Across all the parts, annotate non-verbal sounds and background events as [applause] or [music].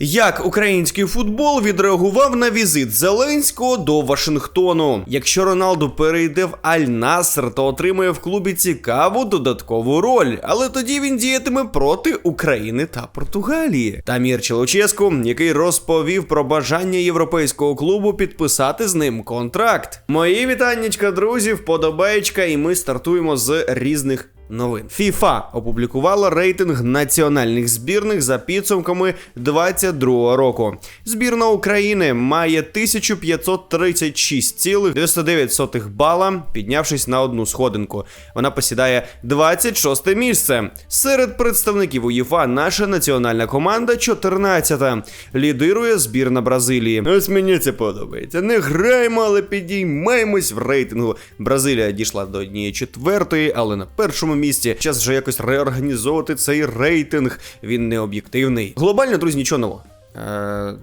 Як український футбол відреагував на візит Зеленського до Вашингтону? Якщо Роналду перейде в Аль-Наср, то отримує в клубі цікаву додаткову роль, але тоді він діятиме проти України та Португалії. Тамір Челоческу, який розповів про бажання європейського клубу підписати з ним контракт. Мої вітаннячка, друзі, вподобаєчка, і ми стартуємо з різних новин. FIFA опублікувала рейтинг національних збірних за підсумками 22 року. Збірна України має 1536,99 бала, піднявшись на одну сходинку. Вона посідає 26 місце. Серед представників УЄФА наша національна команда 14-та. Лідирує збірна Бразилії. Ось мені це подобається. Не граємо, але підіймаємось в рейтингу. Бразилія дійшла до однієї четвертої, але на першому місці. Час вже якось реорганізовувати цей рейтинг. Він не об'єктивний. Глобально, друзі, нічого нового. Е,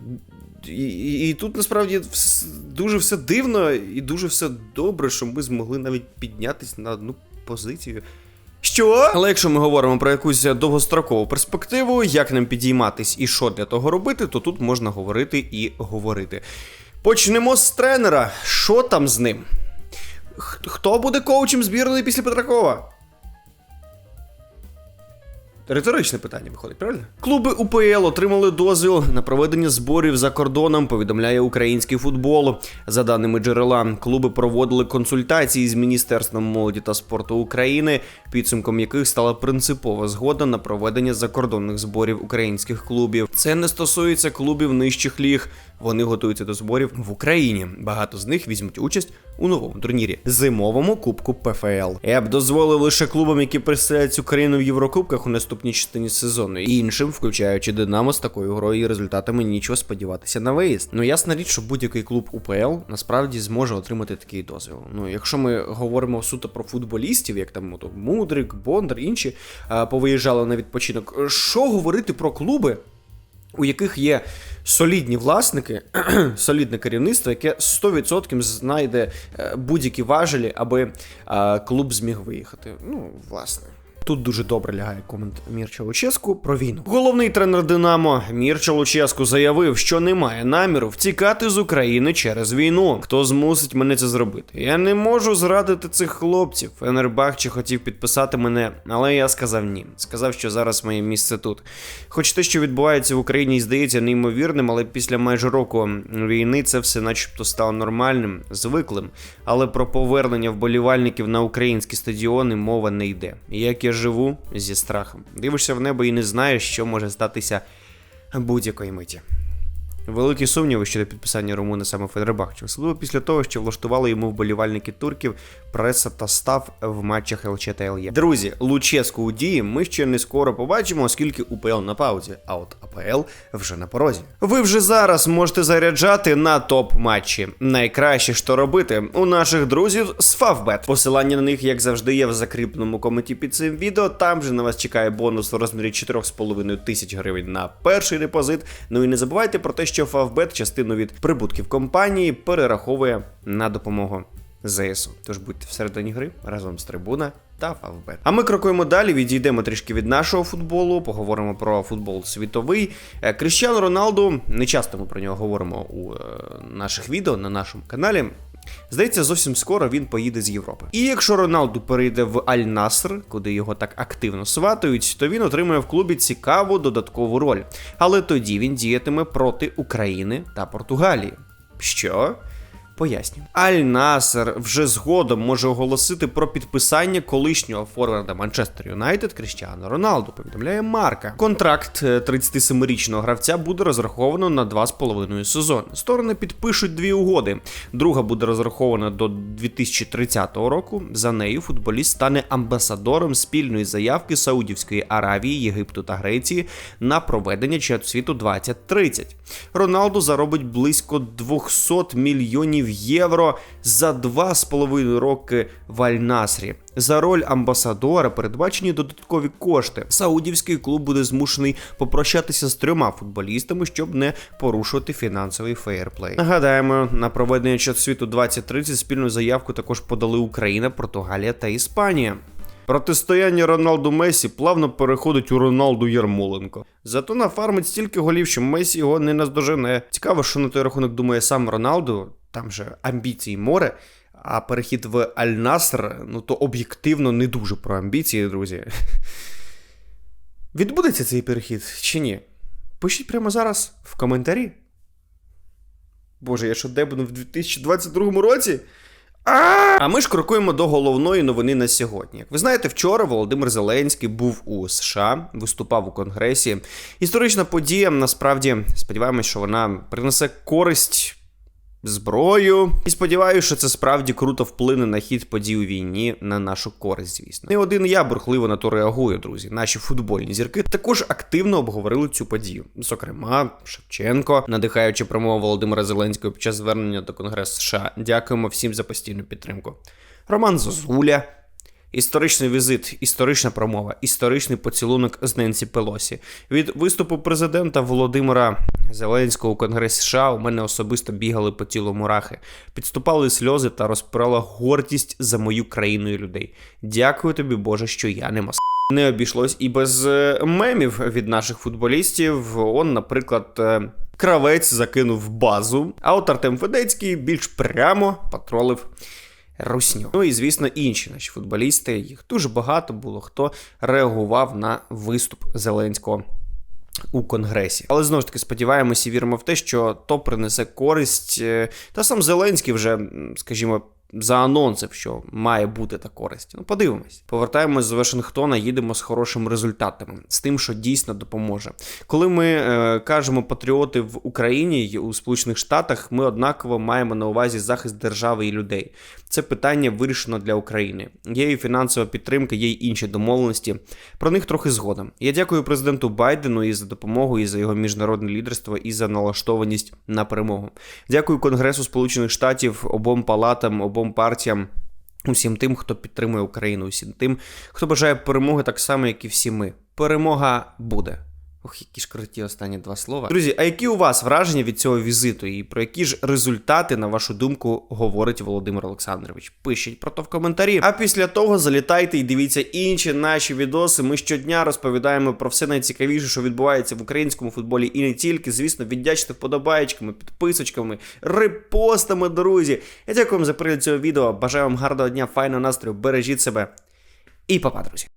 і, і, і тут насправді дуже все дивно і дуже все добре, що ми змогли навіть піднятися на одну позицію. Що? Але якщо ми говоримо про якусь довгострокову перспективу, як нам підійматись і що для того робити, то тут можна говорити і говорити. Почнемо з тренера. Що там з ним? Хто буде коучем збірної після Петракова? Риторичне питання виходить, правильно? Клуби УПЛ отримали дозвіл на проведення зборів за кордоном, повідомляє український футбол. За даними джерела, клуби проводили консультації з Міністерством молоді та спорту України, підсумком яких стала принципова згода на проведення закордонних зборів українських клубів. Це не стосується клубів нижчих ліг. Вони готуються до зборів в Україні. Багато з них візьмуть участь у новому турнірі зимовому кубку ПФЛ. Я б дозволив лише клубам, які представляють цю країну в Єврокубках у наступній частині сезону. І іншим, включаючи Динамо, з такою грою і результатами нічого сподіватися на виїзд. Ну ясна річ, що будь-який клуб УПЛ насправді зможе отримати такий дозвіл. Ну, якщо ми говоримо суто про футболістів, як там ото Мудрик, Бондар, інші повиїжджали на відпочинок. Що говорити про клуби? у яких є солідні власники, [clears throat] солідне керівництво, яке 100% знайде е, будь-які важелі, аби клуб зміг виїхати. Ну, власне. Тут дуже добре лягає комент Мірча Луческу про війну. Головний тренер Динамо Мірча Луческу заявив, що немає наміру втікати з України через війну. Хто змусить мене це зробити? Я не можу зрадити цих хлопців. Фенербахче хотів підписати мене, але я сказав ні. Сказав, що зараз моє місце тут. Хоч те, що відбувається в Україні, здається неймовірним, але після майже року війни це все начебто стало нормальним, звиклим. Але про повернення вболівальників на українські стадіони мова не йде. Як я живу зі страхом. Дивишся в небо і не знаєш, що може статися будь-якої миті. Великі сумніви щодо підписання Румуна саме Федербахчу, особливо після того, що влаштували йому вболівальники турків, преса та став в матчах ЛЧ та ЛЄ. Друзі, Луческу у дії ми ще не скоро побачимо, оскільки УПЛ на паузі, а от АПЛ вже на порозі. Ви вже зараз можете заряджати на топ матчі. Найкраще що робити у наших друзів з Favbet. Посилання на них, як завжди, є в закріпленому коменті під цим відео. Там же на вас чекає бонус у розмірі 4,5 тисяч гривень на перший депозит. Ну і не забувайте про те, що Favbet частину від прибутків компанії перераховує на допомогу ЗСУ. Тож будьте всередині гри разом з трибуна та Favbet. А ми крокуємо далі, відійдемо трішки від нашого футболу, поговоримо про футбол світовий. Е, Кріщану Роналду, не часто ми про нього говоримо у е, наших відео на нашому каналі. Здається, зовсім скоро він поїде з Європи. І якщо Роналду перейде в Аль-Наср, куди його так активно сватають, то він отримує в клубі цікаву додаткову роль. Але тоді він діятиме проти України та Португалії. Що? Поясню. Аль-Насер вже згодом може оголосити про підписання колишнього форварда Манчестер Юнайтед Кріштіану Роналду. Повідомляє Марка. Контракт е, 37-річного гравця буде розраховано на 2,5 сезони. Сторони підпишуть дві угоди. Друга буде розрахована до 2030 року. За нею футболіст стане амбасадором спільної заявки Саудівської Аравії, Єгипту та Греції на проведення чемпіонату світу 2030. Роналду заробить близько 200 мільйонів євро за 2,5 роки в Аль-Насрі. За роль амбасадора передбачені додаткові кошти. Саудівський клуб буде змушений попрощатися з трьома футболістами, щоб не порушувати фінансовий фейерплей. Нагадаємо, на проведення світу 2030 спільну заявку також подали Україна, Португалія та Іспанія. Протистояння Роналду Месі плавно переходить у Роналду Ярмоленко. Зато нафармить стільки голів, що Месі його не наздожене. Цікаво, що на той рахунок думає сам Роналду, там же амбіцій море. А перехід в Аль-Наср, ну то об'єктивно не дуже про амбіції, друзі. Відбудеться цей перехід чи ні? Пишіть прямо зараз в коментарі. Боже, я що дебну в 2022 році? А ми ж крокуємо до головної новини на сьогодні. Як ви знаєте, вчора Володимир Зеленський був у США, виступав у Конгресі. Історична подія, насправді, сподіваємось, що вона принесе користь. Зброю, і сподіваюся, що це справді круто вплине на хід подій у війні на нашу користь, звісно. Не один я бурхливо на то реагую, друзі. Наші футбольні зірки також активно обговорили цю подію. Зокрема, Шевченко, надихаючи промову Володимира Зеленського під час звернення до Конгресу США. Дякуємо всім за постійну підтримку. Роман Зозуля. Історичний візит, історична промова, історичний поцілунок з Ненсі Пелосі. Від виступу президента Володимира Зеленського у Конгресі США у мене особисто бігали по тілу мурахи, підступали сльози та розпирала гордість за мою країну і людей. Дякую тобі, Боже, що я не мас. Не обійшлось і без е, мемів від наших футболістів. Он, наприклад, е, кравець закинув базу, а от Артем Федецький більш прямо патролив. Русню. Ну і звісно, інші наші футболісти. Їх дуже багато було хто реагував на виступ Зеленського. У конгресі, але знову ж таки сподіваємося віримо в те, що то принесе користь. е, Та сам Зеленський вже, скажімо, заанонсив, що має бути та користь. Ну, подивимось. Повертаємось з Вашингтона, їдемо з хорошими результатами, з тим, що дійсно допоможе. Коли ми е, кажемо патріоти в Україні й у Сполучених Штатах, ми однаково маємо на увазі захист держави і людей. Це питання вирішено для України. Є і фінансова підтримка, є й інші домовленості. Про них трохи згодом. Я дякую президенту Байдену і за допомогу, і за його міжнародне лідерство, і за налаштованість на перемогу. Дякую Конгресу Сполучених Штатів, обом палатам, обом партіям. Усім тим, хто підтримує Україну, усім тим, хто бажає перемоги так само, як і всі ми. Перемога буде. Ох, які ж круті останні два слова. Друзі, а які у вас враження від цього візиту? І про які ж результати, на вашу думку, говорить Володимир Олександрович? Пишіть про то в коментарі. А після того залітайте і дивіться інші наші відоси. Ми щодня розповідаємо про все найцікавіше, що відбувається в українському футболі, і не тільки. Звісно, віддячте вподобаєчками, підписочками, репостами, друзі. Я дякую вам за перегляд цього відео. Бажаю вам гарного дня, файного настрою, бережіть себе і па-па, друзі.